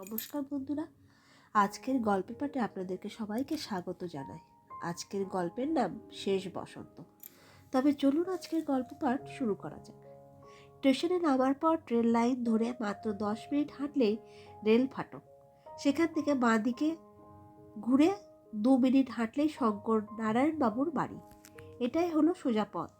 নমস্কার বন্ধুরা। আজকের গল্পের পাঠে আপনাদেরকে সবাইকে স্বাগত জানাই। আজকের গল্পের নাম শেষ বসন্ত। তবে চলুন আজকের গল্প পাঠ শুরু করা যাক। স্টেশনে নামার পর ট্রেন লাইন ধরে মাত্র দশ মিনিট হাঁটলেই রেল ফাটক সেখান থেকে বাঁ দিকে ঘুরে দু মিনিট হাঁটলেই শঙ্কর নারায়ণবাবুর বাড়ি। এটাই হলো সোজা পথ।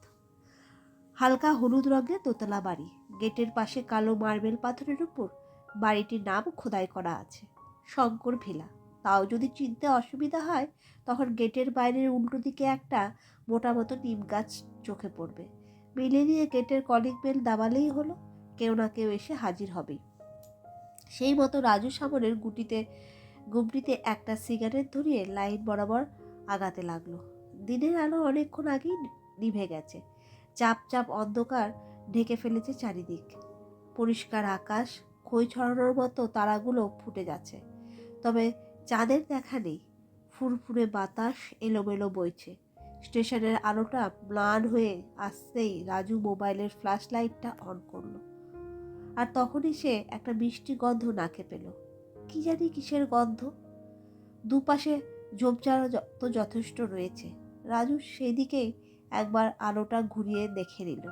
হালকা হলুদ রঙের দোতলা বাড়ি। গেটের পাশে কালো মার্বেল পাথরের উপর বাড়িটির নাম খোদাই করা আছে। শঙ্কর ভিলা। তাও যদি চিনতে অসুবিধা হয়, তখন গেটের বাইরের উল্টো দিকে একটা মোটা মতো নিম গাছ চোখে পড়বে। মিলে নিয়ে গেটের কলিং বেল দাবালেই হলো, কেউ না কেউ এসে হাজির হবেই। সেই মতো রাজু সামনের গুটিতে, গুমটিতে একটা সিগারেট ধরিয়ে লাইন বরাবর আগাতে লাগল। দিনের আলো অনেকক্ষণ আগেই নিভে গেছে। চাপ চাপ অন্ধকার ঢেকে ফেলেছে চারিদিক। পরিষ্কার আকাশ খই ছড়ানোর মতো তারাগুলো ফুটে যাচ্ছে। তবে চাঁদের দেখা নেই, ফুরফুরে বাতাস এলোমেলো বইছে। স্টেশনের আলোটা ম্লান হয়ে আসতেই রাজু মোবাইলের ফ্ল্যাশ লাইটটা অন করল। আর তখনই সে একটা মিষ্টি গন্ধ নাকে পেল। কি জানি কিসের গন্ধ? দুপাশে ঝোপঝাড় তো যথেষ্ট রয়েছে। রাজু সেদিকেই একবার আলোটা ঘুরিয়ে দেখে নিল।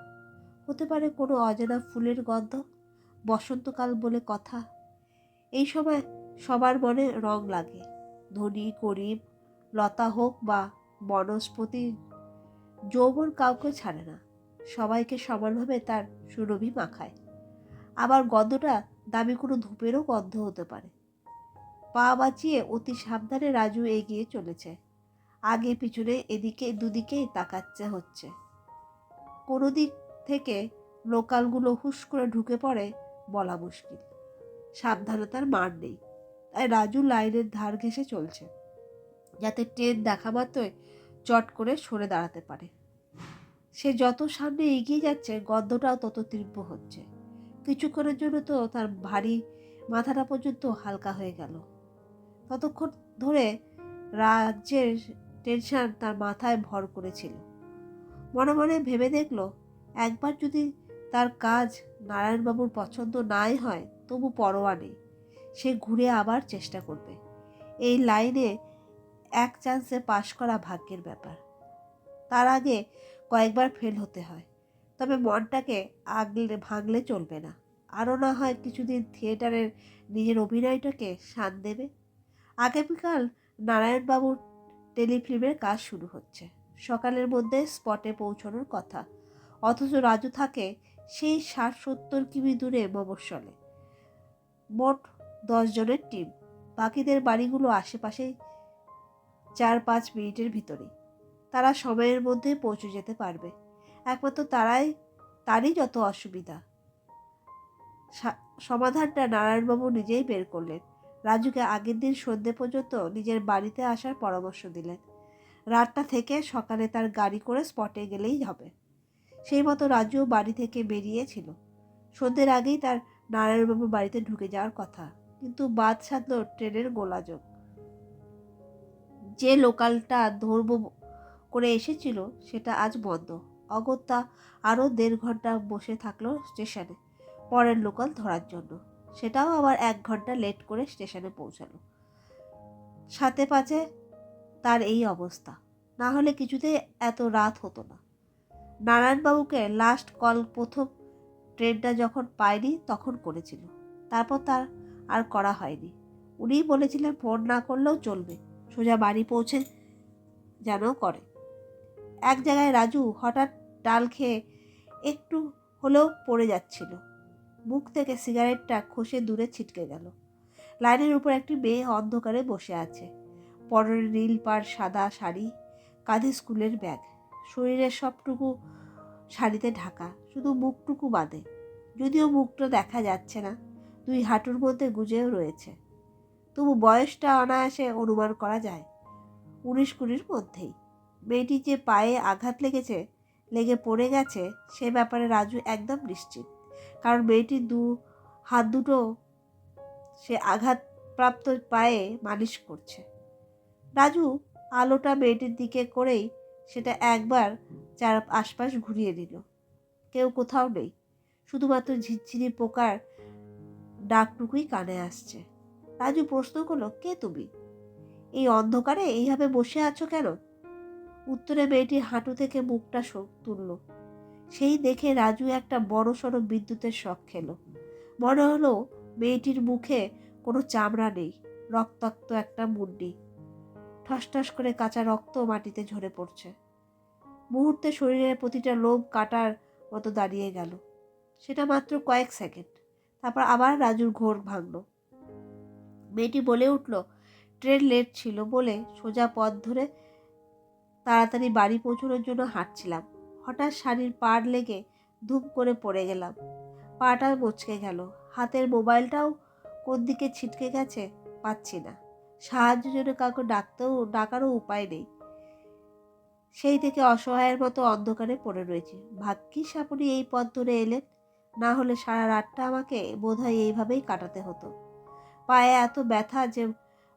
হতে পারে কোনো অজানা ফুলের গন্ধ? বসন্তকাল বলে কথা। এই সময় সবার মনে রং লাগে। ধনী, গরিব, লতা হোক বা বনস্পতি, যৌবন কাউকে ছাড়ে না। সবাইকে সমানভাবে তার সুরভি মাখায়। আবার গন্ধটা দামি কোনো ধূপেরও গন্ধ হতে পারে। পা বাঁচিয়ে অতি সাবধানে রাজু এগিয়ে চলেছে। আগে পিছনে, এদিকে, দুদিকেই তাকাচ্ছে হচ্ছে। কোনো দিক থেকে লোকালগুলো হুশ করে ঢুকে পড়ে বলা মুশকিল। সাবধানতার মার নেই। তাই রাজু লাইনের ধার ঘেঁষে চলছে। যাতে ট্রেন দেখা মাত্রই চট করে সরে দাঁড়াতে পারে। সে যত সামনে এগিয়ে যাচ্ছে, গন্ধটাও তত তীব্র হচ্ছে। কিছুক্ষণের জন্য তো তার ভারী মাথাটা পর্যন্ত হালকা হয়ে গেল। ততক্ষণ ধরে রাজ্যের টেনশন তার মাথায় ভর করেছিল। মনে মনে ভেবে দেখল, একবার যদি তার কাজ নারায়ণবাবুর পছন্দ নাই হয়, তবু পরোয়া নেই। সে ঘুরে আবার চেষ্টা করবে। এই লাইনে এক চান্সে পাশ করা ভাগ্যের ব্যাপার। তার আগে কয়েকবার ফেল হতে হয়, তবে মনটাকে আগলে ভাঙলে চলবে না। আরও না হয় কিছুদিন থিয়েটারের নিজের অভিনয়টাকে শান দেবে। আগামীকাল নারায়ণবাবুর টেলিফিল্মের কাজ শুরু হচ্ছে। সকালের মধ্যে স্পটে পৌঁছানোর কথা। অথচ রাজু থাকে সেই ষাট সত্তর কিমি দূরে মফস্বলে। মোট দশজনের টিম। বাকিদের বাড়িগুলো আশেপাশেই চার পাঁচ মিনিটের ভিতরে। তারা সময়ের মধ্যে পৌঁছে যেতে পারবে। একমাত্র তারাই, তারই যত অসুবিধা। সমাধানটা নারায়ণবাবু নিজেই বের করলেন। রাজুকে আগের দিন সন্ধ্যে পর্যন্ত নিজের বাড়িতে আসার পরামর্শ দিলেন। রাতটা থেকে সকালে তার গাড়ি করে স্পটে গেলেই হবে। সেই মতো রাজুও বাড়ি থেকে বেরিয়েছিল। সন্ধ্যের আগেই তার নারায়ণবাবুর বাড়িতে ঢুকে যাওয়ার কথা, কিন্তু বাদ সাধল ট্রেনের গোলাযোগ। যে লোকালটা ধরব করে এসেছিল, সেটা আজ বন্ধ। অগত্যা আরও দেড় ঘণ্টা বসে থাকল স্টেশনে, পরের লোকাল ধরার জন্য। সেটাও আবার এক ঘণ্টা লেট করে স্টেশনে পৌঁছালো। সাথে পাঁচে তার এই অবস্থা। না হলে কিছুতেই এত রাত হতো না। নারায়ণবাবুকে লাস্ট কল প্রথম ট্রেনটা যখন পায়নি তখন করেছিল। তারপর তার আর করা হয়নি। উনিই বলেছিলেন ফোন না করলেও চলবে। সোজা বাড়ি পৌঁছে যেন করে। এক জায়গায় রাজু হঠাৎ ডাল খেয়ে একটু হলেও পড়ে যাচ্ছিল। মুখ থেকে সিগারেটটা খসে দূরে ছিটকে গেল। লাইনের উপর একটি মেয়ে অন্ধকারে বসে আছে। পরনে নীল পাড়, সাদা শাড়ি, কাঁধে স্কুলের ব্যাগ। শরীরের সবটুকু শাড়িতে ঢাকা, শুধু মুখটুকু বাদে। যদিও মুখটা দেখা যাচ্ছে না, দুই হাঁটুর মধ্যে গুজেও রয়েছে। তবু বয়সটা অনায়াসে অনুমান করা যায়, উনিশ কুড়ির মধ্যেই। মেয়েটি যে পায়ে আঘাত লেগেছে, লেগে পড়ে গেছে, সে ব্যাপারে রাজু একদম নিশ্চিত। কারণ মেয়েটির দু, হাত দুটো সে আঘাতপ্রাপ্ত পায়ে মালিশ করছে। রাজু আলোটা মেয়েটির দিকে করেই সেটা একবার চার আশপাশ ঘুরিয়ে নিল। কেউ কোথাও নেই, শুধুমাত্র ঝিরঝিরি পোকার ডাকটুকুই কানে আসছে। রাজু প্রশ্ন করল, কে তুমি? এই অন্ধকারে এইভাবে বসে আছো কেন? উত্তরে মেয়েটি হাঁটু থেকে মুখটা তুলল। সেই দেখে রাজু একটা বড় সড়ো বিদ্যুতের শখ খেলো। মনে হলো মেয়েটির মুখে কোনো চামড়া নেই, রক্তাক্ত একটা মুন্ডি। ঠস করে কাঁচা রক্ত মাটিতে ঝরে পড়ছে। মুহূর্তে শরীরের প্রতিটা লোভ কাটার মতো দাঁড়িয়ে গেল। সেটা মাত্র কয়েক সেকেন্ড। তারপর আবার রাজুর ঘোর ভাঙল। মেয়েটি বলে উঠল, ট্রেন লেট ছিল বলে সোজা পথ ধরে তাড়াতাড়ি বাড়ি পৌঁছানোর জন্য হাঁটছিলাম। হঠাৎ শাড়ির পাড় লেগে ধুম করে পড়ে গেলাম। পাটা মচকে গেল। হাতের মোবাইলটাও কোন দিকে ছিটকে গেছে পাচ্ছি না। সাহায্যের জন্য কাউকে ডাকতেও, ডাকারও উপায় নেই। সেই থেকে অসহায়ের মতো অন্ধকারে পড়ে রয়েছে। ভাগ্যিস আপনি এই পথ ধরে এলেন। না হলে সারা রাতটা আমাকে বোধহয় এইভাবেই কাটাতে হতো। পায়ে এত ব্যথা যে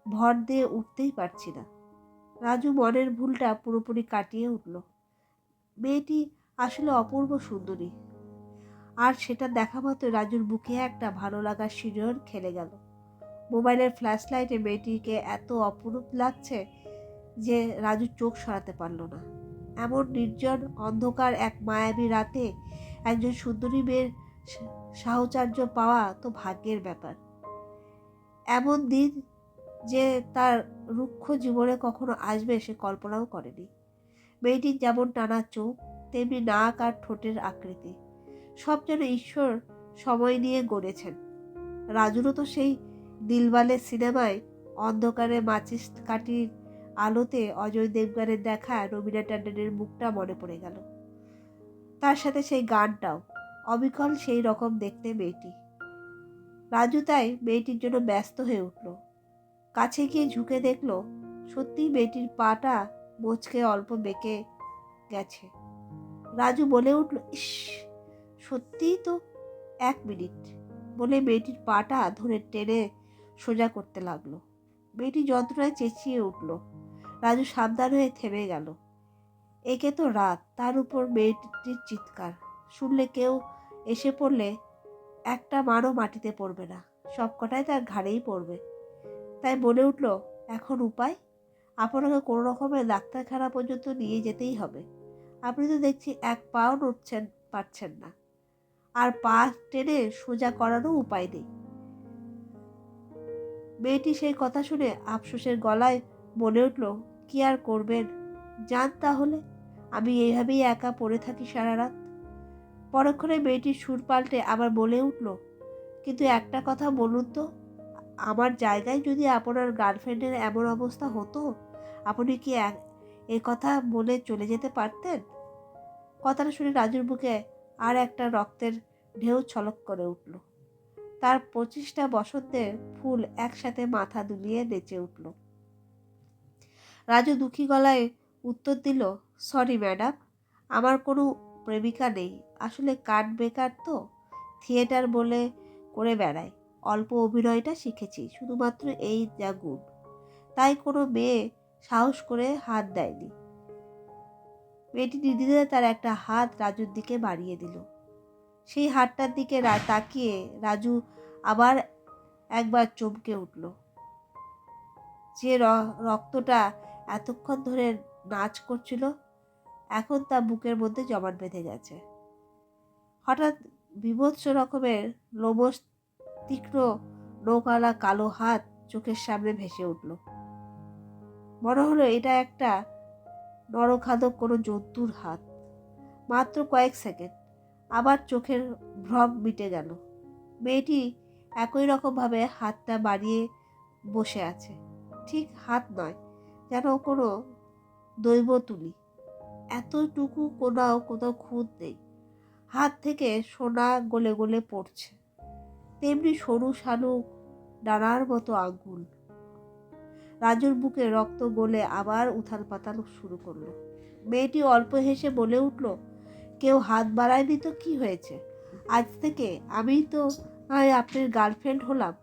ভর দিয়ে উঠতেই পারছি না। রাজু মনের ভুলটা পুরোপুরি কাটিয়ে উঠল। মেয়েটি আসলে অপূর্ব সুন্দরী। আর সেটা দেখা মাত্র রাজুর বুকে একটা ভালো লাগার শিরোর খেলে গেল। মোবাইলের ফ্ল্যাশ লাইটে মেয়েটিকে এত অপরূপ লাগছে যে রাজু চোখ সরাতে পারল না। এমন নির্জন অন্ধকার এক মায়াবী রাতে একজন সুন্দরী মেয়ের সাহচর্য পাওয়া তো ভাগ্যের ব্যাপার। এমন দিন যে তার রুক্ষ জীবনে কখনো আসবে সে কল্পনাও করেনি। মেয়েটির যেমন টানা চোখ, তেমনি নাক আর ঠোঁটের আকৃতি। সব যেন ঈশ্বর সময় নিয়ে গড়েছেন। রাজুরও তো সেই দিলওয়ালে সিনেমায় অন্ধকারে মাচিস কাটির আলোতে অজয় দেবগানের দেখা রবীনা ট্যান্ডনের মুখটা মনে পড়ে গেল। তার সাথে সেই গানটাও। অবিকল সেই রকম দেখতে মেয়েটি। রাজু তাই মেয়েটির জন্য ব্যস্ত হয়ে উঠল। কাছে গিয়ে ঝুঁকে দেখল, সত্যিই মেয়েটির পাটা মোচকে অল্প বেঁকে গেছে। রাজু বলে উঠল, ইস, সত্যিই তো এক মিনিট। বলে মেয়েটির পাটা ধরে টেনে সোজা করতে লাগল। মেয়েটি যন্ত্রণায় চেঁচিয়ে উঠল। রাজু সাবধান হয়ে থেমে গেল। একে তো রাত, তার উপর মেয়েটির চিৎকার। শুনলে কেউ এসে পড়লে একটা মানও মাটিতে পড়বে না। সবকটাই তার ঘাড়েই পড়বে। তাই বলে উঠল, এখন উপায়? আপনাকে কোনো রকমের ডাক্তারখানা পর্যন্ত নিয়ে যেতেই হবে। আপনি তো দেখছি এক পাও নড়ছেন, পারছেন না। আর পা টেনে সোজা করারও উপায় নেই। মেয়েটি সেই কথা শুনে আফসোসের গলায় বলে উঠল, কি আর করবেন? যান তাহলে। আমি এইভাবেই একা পড়ে থাকি সারা রাত। পরক্ষণে মেয়েটির সুর পাল্টে আবার বলে উঠল, কিন্তু একটা কথা বলুন তো, আমার জায়গায় যদি আপনার গার্লফ্রেন্ডের এমন অবস্থা হতো, আপনি কি এ কথা বলে চলে যেতে পারতেন? কথাটা শুনে রাজুর বুকে আর একটা রক্তের ঢেউ ছলক করে উঠল। তার পঁচিশটা বসন্তের ফুল একসাথে মাথা দুলিয়ে নেচে উঠল। রাজু দুঃখী গলায় উত্তর দিল সরি ম্যাডাম আমার কোনো প্রেমিকা নেই। আসলে কাঠ বেকার তো। থিয়েটার বলে করে বেড়ায় অল্প অভিনয়টা শিখেছি, শুধুমাত্র এই যা গুণ। তাই কোনো মেয়ে সাহস করে হাত দেয়নি। মেয়েটি নির্দ্বিধায় তার একটা হাত রাজুর দিকে বাড়িয়ে দিল। সেই হাতটার দিকে তাকিয়ে রাজু আবার একবার চমকে উঠল। যে রক্তটা এতক্ষণ ধরে নাচ করছিল, এখন তা বুকের মধ্যে জমাট বেঁধে গেছে। হঠাৎ বিভৎস রকমের লোমস তীক্ষ্ণ নৌকালা কালো হাত চোখের সামনে ভেসে উঠল। মনে হলো এটা একটা নরখাদক কোনো জন্তুর হাত। মাত্র কয়েক সেকেন্ড। আবার চোখের ভ্রম মিটে গেল। মেয়েটি একই রকমভাবে হাতটা বাড়িয়ে বসে আছে। ঠিক হাত নয়, যেন কোনো দৈব তুলি এতটুকু কোনাও কোনো খুঁত নেই। হাত থেকে সোনা গলে গলে পড়ছে। তেমনি সরু শালু ডানার মতো আঙ্গুল। রাজুর বুকে রক্ত গলে আবার উথাল পাতাল শুরু করল। মেয়েটি অল্প হেসে বলে উঠল কেউ হাত বাড়ায়নি তো কি হয়েছে? আজ থেকে আমি তো আপনার গার্লফ্রেন্ড হলাম।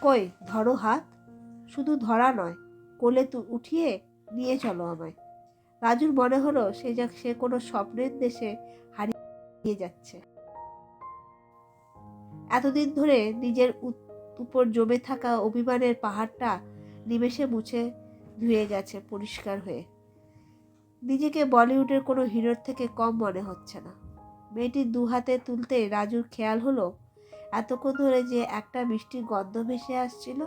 কই, ধরো হাত। শুধু ধরা নয়, কোলে তু উঠিয়ে নিয়ে চলো আমায়। রাজুর মনে হলো সে যা সে কোনো স্বপ্নের দেশে হারিয়ে যাচ্ছে। এতদিন ধরে নিজের উপর জমে থাকা অভিমানের পাহাড়টা নিমেষে মুছে ধুয়ে গেছে পরিষ্কার হয়ে। নিজেকে বলিউডের কোনো হিরোর থেকে কম মনে হচ্ছে না। মেয়েটির দু হাতে তুলতে রাজুর খেয়াল হলো? এতক্ষণ ধরে যে একটা মিষ্টির গন্ধ ভেসে আসছিল,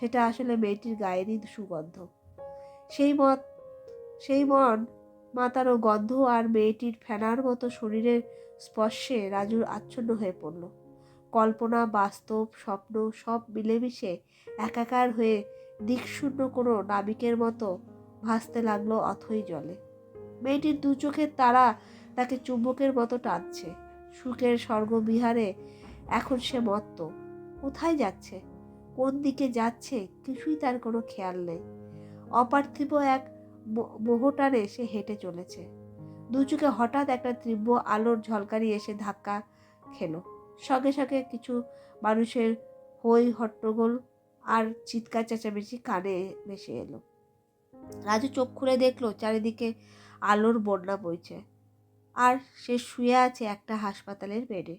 সেটা আসলে মেয়েটির গায়েরই সুগন্ধ। সেই মত, সেই মন মাতারও গন্ধ আর মেয়েটির ফেনার মতো শরীরের স্পর্শে রাজুর আচ্ছন্ন হয়ে পড়ল। কল্পনা, বাস্তব, স্বপ্ন সব মিলেমিশে একাকার হয়ে দিকশূন্য কোনো নাবিকের মতো ভাসতে লাগল অথই জলে। মেয়েটির দু চোখের তারা তাকে চুম্বকের মতো টানছে। সুখের স্বর্গবিহারে এখন সে মত্ত। কোথায় যাচ্ছে? কোন দিকে যাচ্ছে? কিছুই তার কোনো খেয়াল নেই। অপার্থিব এক ম- মোহটানে সে হেঁটে চলেছে। দু চোখে হঠাৎ একটা তীব্র আলোর ঝলকারি এসে ধাক্কা খেলো। সঙ্গে সঙ্গে কিছু মানুষের হই হট্টগোল আর চিৎকার চেঁচামেচি কানে ভেসে এলো। রাজু চোখ খুলে দেখল, চারিদিকে আলোর বন্যা বইছে। আর সে শুয়ে আছে একটা হাসপাতালের বেডে।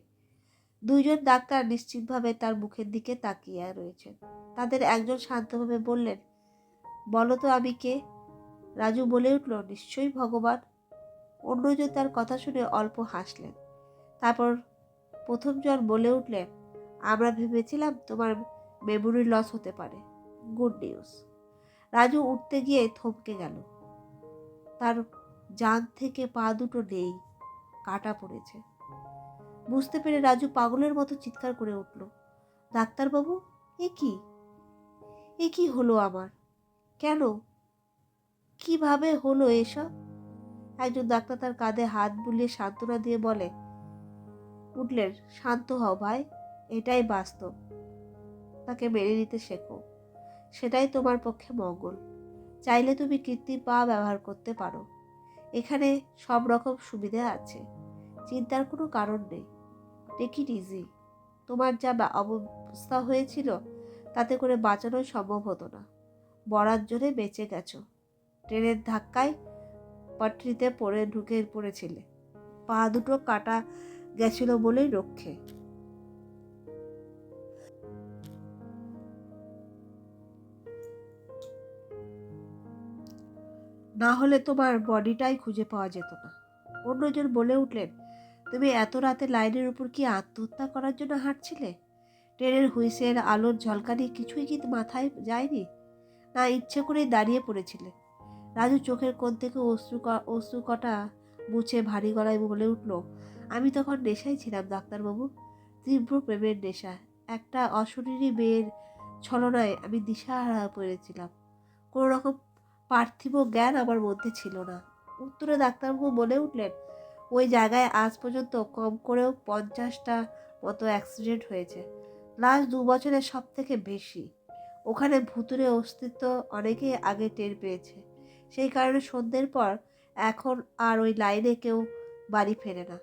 দুইজন ডাক্তার নিশ্চিতভাবে তার মুখের দিকে তাকিয়ে রয়েছেন। তাদের একজন শান্তভাবে বললেন বলো তো আমি কে? রাজু বলে উঠল, নিশ্চয়ই ভগবান। অন্যজন তার কথা শুনে অল্প হাসলেন। তারপর প্রথমজন বলে উঠলেন, আমরা ভেবেছিলাম তোমার মেমোরি লস হতে পারে। গুড নিউজ রাজু উঠতে গিয়ে থমকে গেল। তার জান থেকে পা দুটো নেই, কাটা পড়েছে। বুঝতে পেরে রাজু পাগলের মতো চিৎকার করে উঠল, ডাক্তারবাবু, এ কি? এ কি হলো আমার? কেন? কীভাবে হলো এসব? একজন ডাক্তার তার কাঁধে হাত বুলিয়ে সান্ত্বনা দিয়ে বলে, উঠলেন, শান্ত হও ভাই, এটাই বাস্তব। তাকে মেনে নিতে শেখো। সেটাই তোমার পক্ষে মঙ্গল। চাইলে তুমি কৃত্রিম পা ব্যবহার করতে পারো। এখানে সব রকম সুবিধা আছে। চিন্তার কোনো কারণ নেই। Take it easy. তোমার যা অবস্থা হয়েছিল, তাতে করে বাঁচানোই সম্ভব হতো না। বরার জোরে বেঁচে গেছো। ট্রেনের ধাক্কায় পটরিতে পড়ে ঢুকে পড়েছিলে। পা দুটো কাটা গেছিল বলেই রক্ষে। না হলে তোমার বডিটাই খুঁজে পাওয়া যেত না। অন্যজন বলে উঠলেন, তুমি এত রাতে লাইনের উপর কি আত্মহত্যা করার জন্য হাঁটছিলে? ট্রেনের হুইসেল, আলোর ঝলকানি কিছুই কি মাথায় যায়নি? না, ইচ্ছে করেই দাঁড়িয়ে পড়েছিলে। রাজু চোখের কোণ থেকে অশ্রু অশ্রু কটা মুছে ভারী গলায় বলে উঠল, আমি তখন নেশায় ছিলাম, ডাক্তারবাবু। তীব্র প্রেমের নেশা। একটা অশরীরী মেয়ের ছলনায় আমি দিশাহারা পড়েছিলাম। কোনো রকম পার্থিব জ্ঞান আমার মধ্যে ছিল না। উত্তরে ডাক্তারবাবু বলে উঠলেন, ওই জায়গায় আজ পর্যন্ত কম করেও পঞ্চাশটা মতো অ্যাক্সিডেন্ট হয়েছে। লাস্ট দু বছরের সব থেকে বেশি। ওখানে ভুতুরে অস্তিত্ব অনেকেই আগে টের পেয়েছে। সেই কারণে সন্ধ্যের পর এখন আর ওই লাইনে কেউ বাড়ি ফেরে না।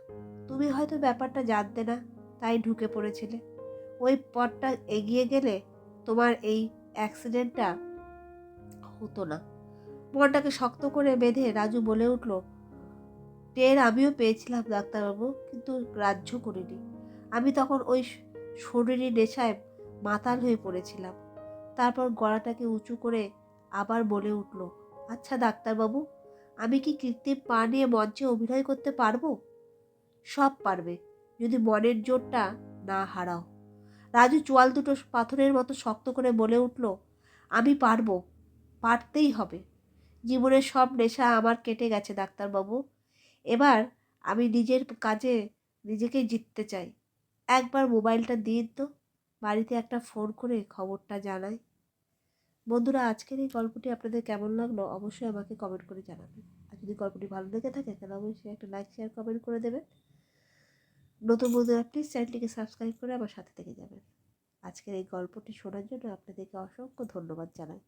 তুমি হয়তো ব্যাপারটা জানতে না, তাই ঢুকে পড়েছিলে। ওই পথটা এগিয়ে গেলে তোমার এই অ্যাক্সিডেন্টটা হতো না। মনটাকে শক্ত করে বেঁধে রাজু বলে উঠল, টের আমিও পেয়েছিলাম, ডাক্তারবাবু, কিন্তু গ্রাহ্য করিনি। আমি তখন ওই শরীরী নেশায় মাতাল হয়ে পড়েছিলাম। তারপর গলাটাকে উঁচু করে আবার বলে উঠল আচ্ছা ডাক্তারবাবু, আমি কি কৃত্রিম পা নিয়ে মঞ্চে অভিনয় করতে পারব? সব পারবে, যদি মনের জোরটা না হারাও। রাজু চোয়াল দুটো পাথরের মতো শক্ত করে বলে উঠল, আমি পারব, পারতেই হবে। জীবনের সব নেশা আমার কেটে গেছে, ডাক্তারবাবু। এবার আমি নিজের কাজে নিজেকে জিততে চাই। একবার মোবাইলটা দিন তো, বাড়িতে একটা ফোন করে খবরটা জানাই। বন্ধুরা, আজকের এই গল্পটি আপনাদের কেমন লাগল অবশ্যই আমাকে কমেন্ট করে জানাবেন। আর যদি গল্পটি ভালো লেগে থাকে, তাহলে অবশ্যই একটা লাইক শেয়ার কমেন্ট করে দেবেন। নতুন বন্ধুরা প্লিজ চ্যানেলটিকে সাবস্ক্রাইব করে আমার সাথে থেকে যাবেন। আজকের এই গল্পটি শোনার জন্য আপনাদেরকে অসংখ্য ধন্যবাদ জানাই।